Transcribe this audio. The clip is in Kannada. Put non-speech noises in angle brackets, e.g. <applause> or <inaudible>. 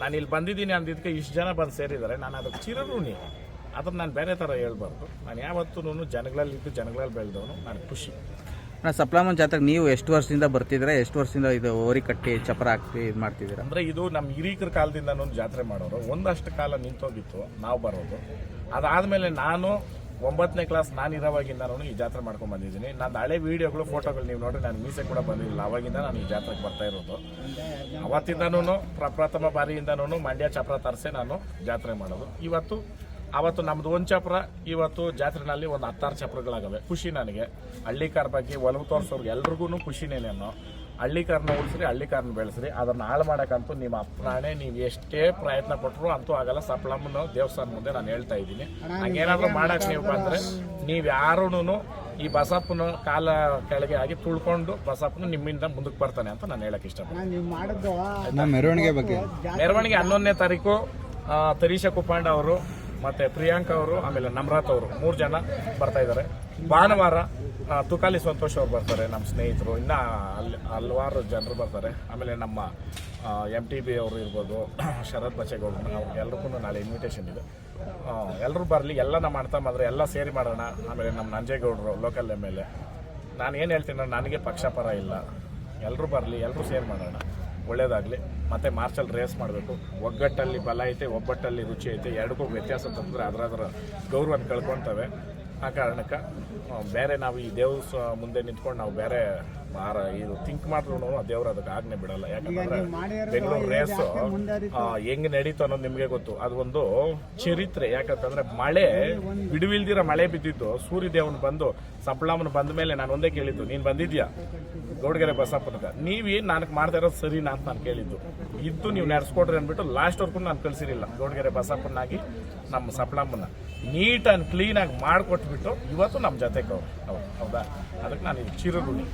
ನಾನು ಇಲ್ಲಿ ಬಂದಿದ್ದೀನಿ ಅಂದಿದ್ದಕ್ಕೆ ಇಷ್ಟು ಜನ ಬಂದು ಸೇರಿದ್ದಾರೆ ನಾನು ಅದಕ್ಕೆ ಚಿರಋಣಿ. ಅದನ್ನ ನಾನು ಬೇರೆ ಥರ ಹೇಳ್ಬಾರ್ದು. ನಾನು ಯಾವತ್ತೂ ಜನಗಳಲ್ಲಿ ಇದ್ದು ಜನಗಳಲ್ಲಿ ಬೆಳೆದವನು ನಾನು ಖುಷಿ. ನಾನು ಸಪ್ಲಾಮನ್ ಜಾತ್ರೆಗೆ ನೀವು ಎಷ್ಟು ವರ್ಷದಿಂದ ಬರ್ತಿದ್ದೀರಾ? ಎಷ್ಟು ವರ್ಷದಿಂದ ಇದು ಓರಿ ಕಟ್ಟಿ ಚಪರ ಹಾಕಿ ಇದು ಮಾಡ್ತಿದ್ದೀರಾ? ಅಂದರೆ ಇದು ನಮ್ಮ ಹಿರೀಕರ ಕಾಲದಿಂದ ಜಾತ್ರೆ ಮಾಡೋರು. ಒಂದಷ್ಟು ಕಾಲ ನಿಂತೋಗಿತ್ತು ನಾವು ಬರೋದು. ಅದಾದಮೇಲೆ ನಾನು ಒಂಬತ್ತನೇ ಕ್ಲಾಸ್ ನಾನು ಇರೋವಾಗಿಂದನೂ ಈ ಜಾತ್ರೆ ಮಾಡ್ಕೊಂಡು ಬಂದಿದ್ದೀನಿ. ನನ್ನ ಹಳೆ ವೀಡಿಯೋಗಳು ಫೋಟೋಗಳು ನೀವು ನೋಡಿ ನಾನು ಮೀಸೆ ಕೂಡ ಬಂದಿರಲಿಲ್ಲ. ಅವಾಗಿಂದ ನಾನು ಈ ಜಾತ್ರೆಗೆ ಬರ್ತಾ ಇರೋದು. ಅವತ್ತಿಂದನೂ ಪ್ರಪ್ರಥಮ ಬಾರಿಯಿಂದನೂ ಮಂಡ್ಯ ಚಪ್ರ ತರಿಸೇ ನಾನು ಜಾತ್ರೆ ಮಾಡೋದು. ಇವತ್ತು, ಅವತ್ತು ನಮ್ದು ಒಂದು ಚಪ್ರ, ಇವತ್ತು ಜಾತ್ರೆನಲ್ಲಿ ಒಂದು ಹತ್ತಾರು ಚಪ್ರಗಳಾಗವೆ. ಖುಷಿ ನನಗೆ. ಹಳ್ಳಿಕಾರ ಬಗ್ಗೆ ಒಲವು ತೋರಿಸೋರ್ಗೆ ಎಲ್ರಿಗೂ ಖುಷಿನೇ ನಾನು ಹಳ್ಳಿಕಾರನ ಉಳಿಸ್ರಿ ಹಳ್ಳಿಕಾರನ ಬೆಳೆಸ್ರಿ. ಅದನ್ನ ಹಾಳು ಮಾಡಕ್ಕಂತೂ ನಿಮ್ಮ ಅಪ್ಪನಾಣೆ ನೀವು ಎಷ್ಟೇ ಪ್ರಯತ್ನ ಪಟ್ಟರು ಅಂತೂ ಆಗಲ್ಲ. ಸಪ್ಲಮ್ಮನ ದೇವಸ್ಥಾನ ಮುಂದೆ ನಾನು ಹೇಳ್ತಾ ಇದ್ದೀನಿ. ಹಂಗೇನಾದ್ರೂ ಮಾಡಕ್ ನೀವು ಬಂದ್ರೆ ನೀವು ಯಾರೂ ಈ ಬಸಪ್ಪನ ಕಾಲ ಕೆಳಗೆ ಆಗಿ ತುಳ್ಕೊಂಡು ಬಸಪ್ಪನ ನಿಮ್ಮಿಂದ ಮುಂದಕ್ಕೆ ಬರ್ತಾನೆ ಅಂತ ನಾನು ಹೇಳಕ್ ಇಷ್ಟಪಡ್ತೀನಿ. ನೀವು ಮಾಡಿದ್ದು ನಮ್ಮ ಮೆರವಣಿಗೆ ಬಗ್ಗೆ. ಮೆರವಣಿಗೆ ಹನ್ನೊಂದನೇ ತಾರೀಕು ತರೀಶ ಕುಪಾಂಡ ಅವರು ಮತ್ತೆ ಪ್ರಿಯಾಂಕಾ ಅವರು, ಆಮೇಲೆ ನಮ್ರತ್ ಅವರು, ಮೂರು ಜನ ಬರ್ತಾ ಇದ್ದಾರೆ ಭಾನುವಾರ ತುಕಾಲಿ ಸಂತೋಷ್ ಅವರು ಬರ್ತಾರೆ ನಮ್ಮ ಸ್ನೇಹಿತರು. ಇನ್ನ ಅಲ್ಲಿ ಹಲವಾರು ಜನರು ಬರ್ತಾರೆ. ಆಮೇಲೆ ನಮ್ಮ ಎಂ ಟಿ ಬಿ ಅವರು ಇರ್ಬೋದು, <clears throat> ಶರತ್ ಬಚ್ಚೇಗೌಡರು ಅವ್ರಿಗೆಲ್ರಿಗೂ ನಾಳೆ ಇನ್ವಿಟೇಷನ್ ಇದೆ. ಎಲ್ಲರೂ ಬರಲಿ ಎಲ್ಲ ನಮ್ಮ ಮಾಡ್ತಾ ಬಂದರೆ ಎಲ್ಲ ಸೇರಿ ಮಾಡೋಣ. ಆಮೇಲೆ ನಮ್ಮ ನಂಜೇಗೌಡರು ಲೋಕಲ್ ಎಂ ಎಲ್ ಎ ನಾನು ಏನು ಹೇಳ್ತೀನಿ ನನಗೆ ಪಕ್ಷಪರ ಇಲ್ಲ. ಎಲ್ಲರೂ ಬರಲಿ ಎಲ್ಲರೂ ಸೇರಿ ಮಾಡೋಣ. ಒಳ್ಳೇದಾಗಲಿ. ಮತ್ತು ಮಾರ್ಚಲ್ಲಿ ರೇಸ್ ಮಾಡಬೇಕು. ಒಗ್ಗಟ್ಟಲ್ಲಿ ಬಲ ಐತೆ, ಒಬ್ಬಟ್ಟಲ್ಲಿ ರುಚಿ ಐತೆ, ಎರಡಕ್ಕೂ ವ್ಯತ್ಯಾಸ ತಂದರೆ ಅದರ ಗೌರವನ ಕಳ್ಕೊತವೆ. ಆ ಕಾರಣಕ್ಕೆ ಬೇರೆ ನಾವು ಈ ದೇವ್ರ ಮುಂದೆ ನಿಂತ್ಕೊಂಡು ನಾವು ಬೇರೆ ಮಾರ ಇದು ಥಿಂಕ್ ಮಾಡಿದ್ರು ದೇವ್ರು ಅದಕ್ಕೆ ಆಜ್ಞೆ ಬಿಡಲ್ಲ. ಯಾಕಂದ್ರೆ ಬೆಂಗಳೂರು ರೇಸ್ ಹೆಂಗ್ ನಡೀತು ಅನ್ನೋದು ನಿಮಗೆ ಗೊತ್ತು. ಅದು ಒಂದು ಚರಿತ್ರೆ. ಯಾಕಂತಂದ್ರೆ ಮಳೆ ಬಿಡುವಿಲ್ದಿರ ಮಳೆ ಬಿದ್ದಿದ್ದು ಸೂರ್ಯದೇವನ್ ಬಂದು ಸಪ್ಲಾಮನ್ ಬಂದ ಮೇಲೆ ನಾನು ಒಂದೇ ಕೇಳಿದ್ದು ನೀನ್ ಬಂದಿದ್ಯಾ? ಗೌಡಗೆರೆ ಬಸಪ್ಪನಕ ನೀವೇನ್ ನನಗೆ ಮಾಡ್ತಾ ಇರೋದು ಸರಿನಾ ಅಂತ ನಾನು ಕೇಳಿದ್ದು. ಇದ್ದು ನೀವು ನಡೆಸ್ಕೊಡ್ರಿ ಅಂದ್ಬಿಟ್ಟು ಲಾಸ್ಟ್ ವರ್ಗೂ ನಾನು ಕಳ್ಸಿರಿಲ್ಲ ಗೌಡಗೆರೆ ಬಸಪ್ಪನಾಗಿ ನಮ್ಮ ಸಪ್ಲಾಮನ್ನ ನೀಟ್ ಆ್ಯಂಡ್ ಕ್ಲೀನಾಗಿ ಮಾಡಿಕೊಟ್ಬಿಟ್ಟು ಇವತ್ತು ನಮ್ಮ ಜೊತೆಗೆ ಅವ್ರು. ಹೌದು ಅದಕ್ಕೆ ನಾನು ಇದು ಚಿರಋಣಿ